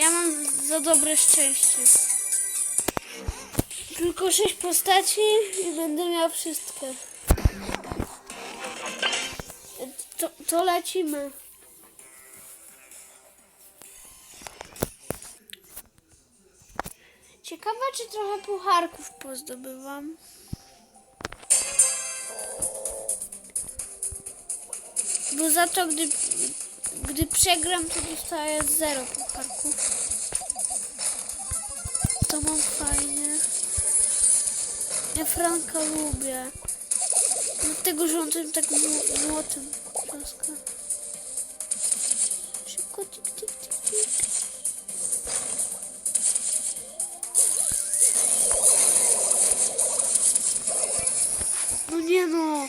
Ja mam za dobre szczęście. Tylko sześć postaci i będę miał wszystkie. To, to lecimy. Ciekawe, czy trochę pucharków pozdobywam. Bo za to, gdy, gdy przegram, to dostaję zero pucharków. To mam fajnie. Ja Franka lubię. Dlatego, że on tym tak młotem troszkę. Szybko, tik, tik, tik, tik. No nie no.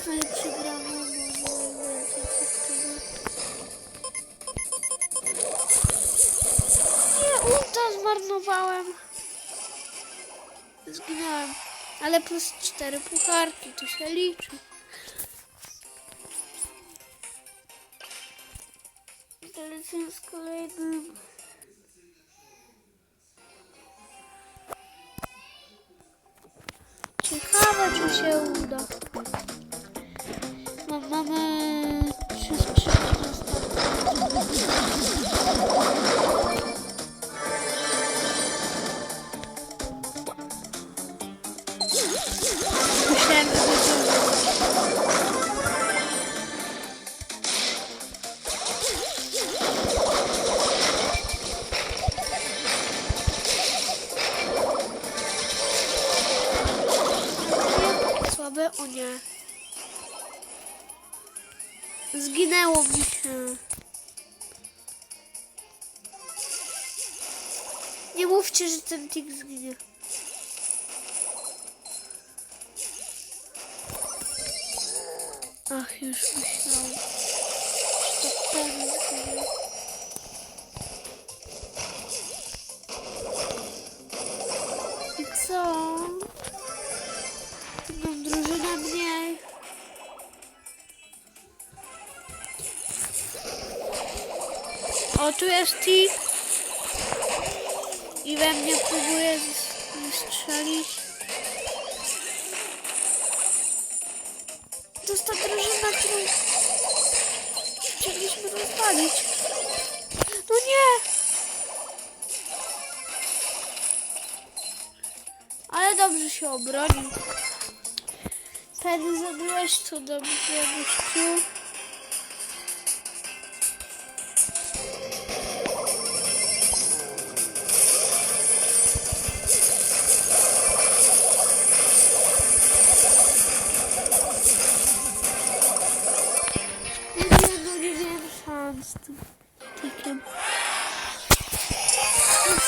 Przegramy, bo nie ulta zmarnowałem. Zginąłem. Ale plus cztery pucharki, to się liczy. Lecę z kolejnym. Ciekawe, czy się uda. Ten tik zginie. Ach, już myślałam, że to pewnie zginie. I co? Mam drużynę mniej. O, tu jest Tik. I we mnie próbuje strzelić. To jest ta drużyna, którą chcieliśmy rozwalić. No nie! Ale dobrze się obronił. Ten zabiłeś to dobrze, gościu.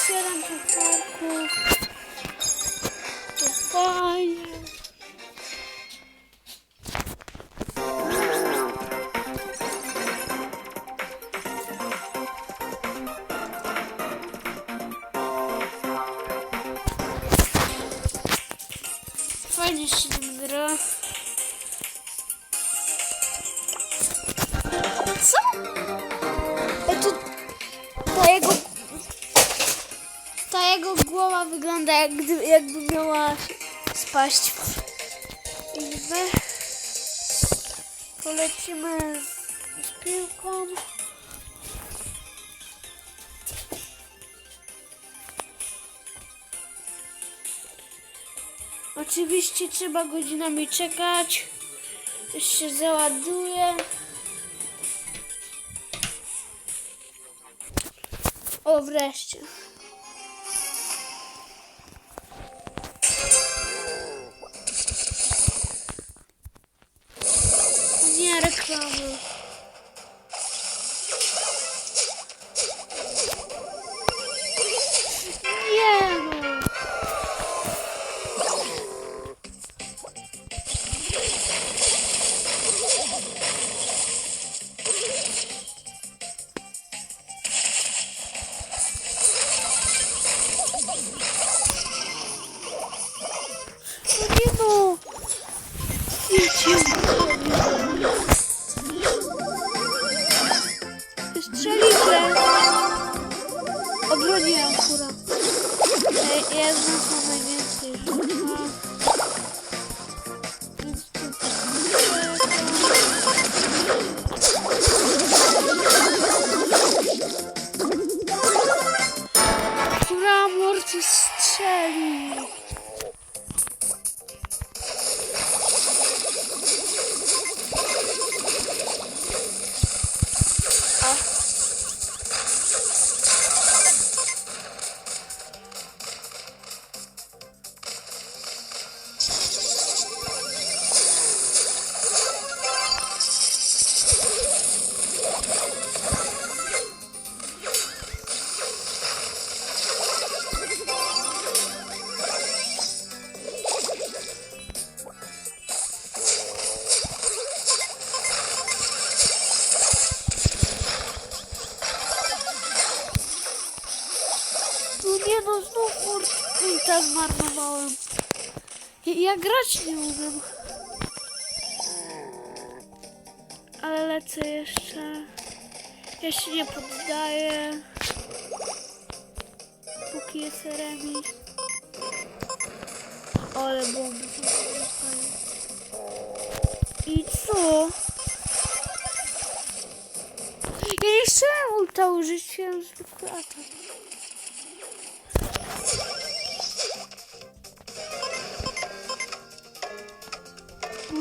otwieram kucharków. To fajnie. Fajnie się gra. Co? Wygląda jak jakby miała spaść. Jakby polecimy z, z piłką. Oczywiście trzeba godzinami czekać. Już się załaduje. O, wreszcie. Strzelicie. Obroniłem kura. Ej, Ja znam najwięcej. A. Więc tu- Kura morcy strzeli. Ja, grać nie umiem. Ale lecę jeszcze. Ja się nie poddaję. Póki jest remis. Ale bomby są. I co? Ja nie chciałem ulta użyć, chciałem zwykły atak.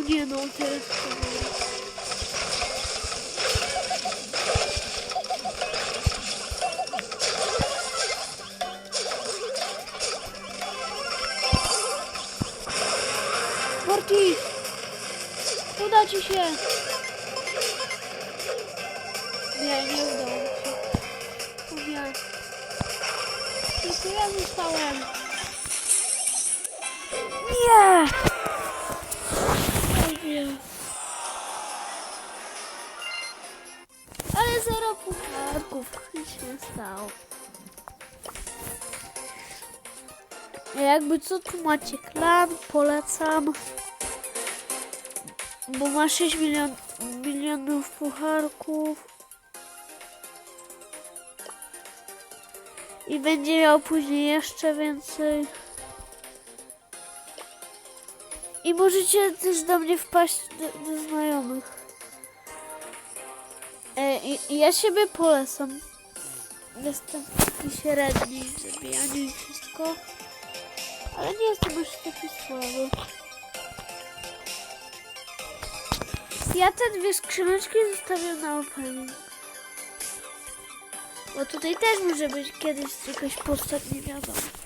Nie no, teraz. Morty! Uda ci się! Nie, nie udało się. Nie. Tylko ja zostałem. Nie! Nie. Ale zero pucharków. Nic się stało. Jakby co tu macie klan, polecam. Bo ma 6 milion, milionów pucharków. I będzie miał później jeszcze więcej. I możecie też do mnie wpaść do, do znajomych. E, i, ja siebie polecam. Jestem taki średni w i wszystko. Ale nie jestem aż taki słaby. Ja te dwie skrzyneczki zostawię na opening. Bo tutaj też może być kiedyś jakaś postać, nie wiadomo.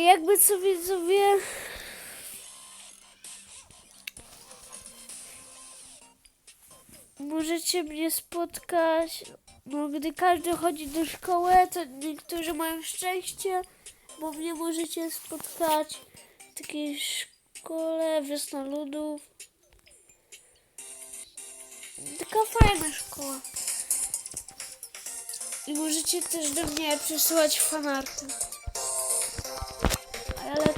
Jakby co widzowie... Możecie mnie spotkać, no gdy każdy chodzi do szkoły, to niektórzy mają szczęście, bo mnie możecie spotkać w takiej szkole Wiosna Ludów. Taka fajna szkoła. I możecie też do mnie przesyłać fanarty.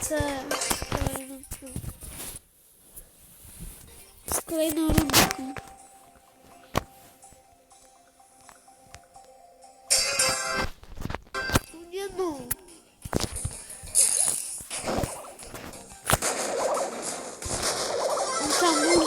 A ja lecę z kolejną, z kolejną rundką. No Nie no. On tam mur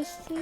Taki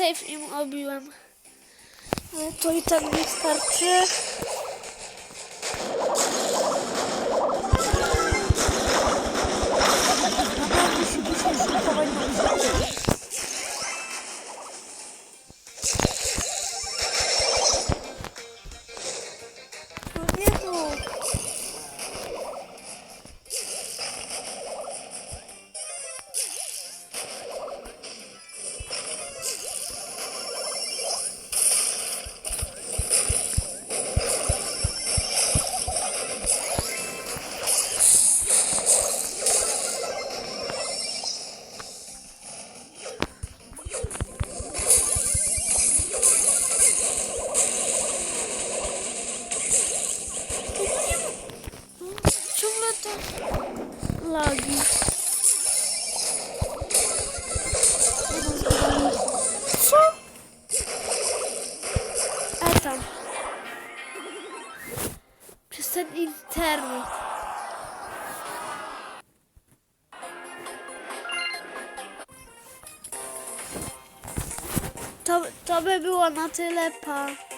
Safe im obiłem. To i tak nie starczy. Było na tyle, pa.